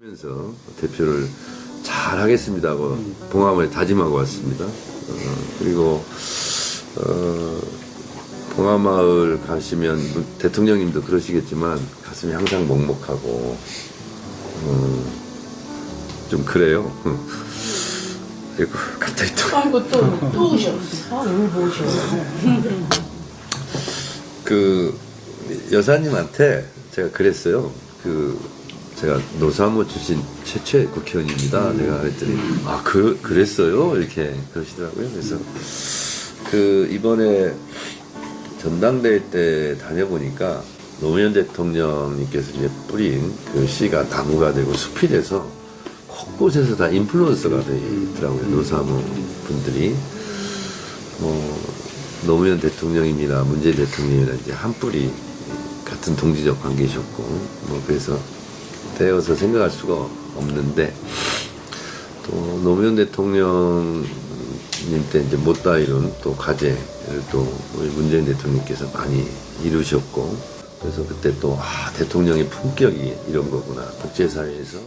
하면서 대표를 잘 하겠습니다 하고 봉함을 다짐하고 왔습니다. 어, 그리고 어, 봉하마을 가시면 대통령님도 그러시겠지만 가슴이 항상 먹먹하고 어, 좀 그래요. 아이고 갑자기 또 아이고 또, 또 오셔. 아, 울고 오셔. 그 여사님한테 제가 그랬어요. 그 제가 노사모 출신 최초의 국회의원입니다. 제가 그랬더니 아 그, 그랬어요 이렇게 그러시더라고요. 그래서 그 이번에 전당대회 때 다녀보니까 노무현 대통령님께서 이제 뿌린 그 씨가 나무가 되고 숲이 돼서 곳곳에서 다 인플루언서가 되더라고요. 노사모 분들이 뭐 노무현 대통령입니다. 문재인 대통령이랑 이제 한 뿌리 같은 동지적 관계셨고 뭐 그래서 되어서 생각할 수가 없는데 또 노무현 대통령님 때 이제 못다 이룬 또 과제를 또 우리 문재인 대통령께서 많이 이루셨고 그래서 그때 또 아, 대통령의 품격이 이런 거구나. 국제사회에서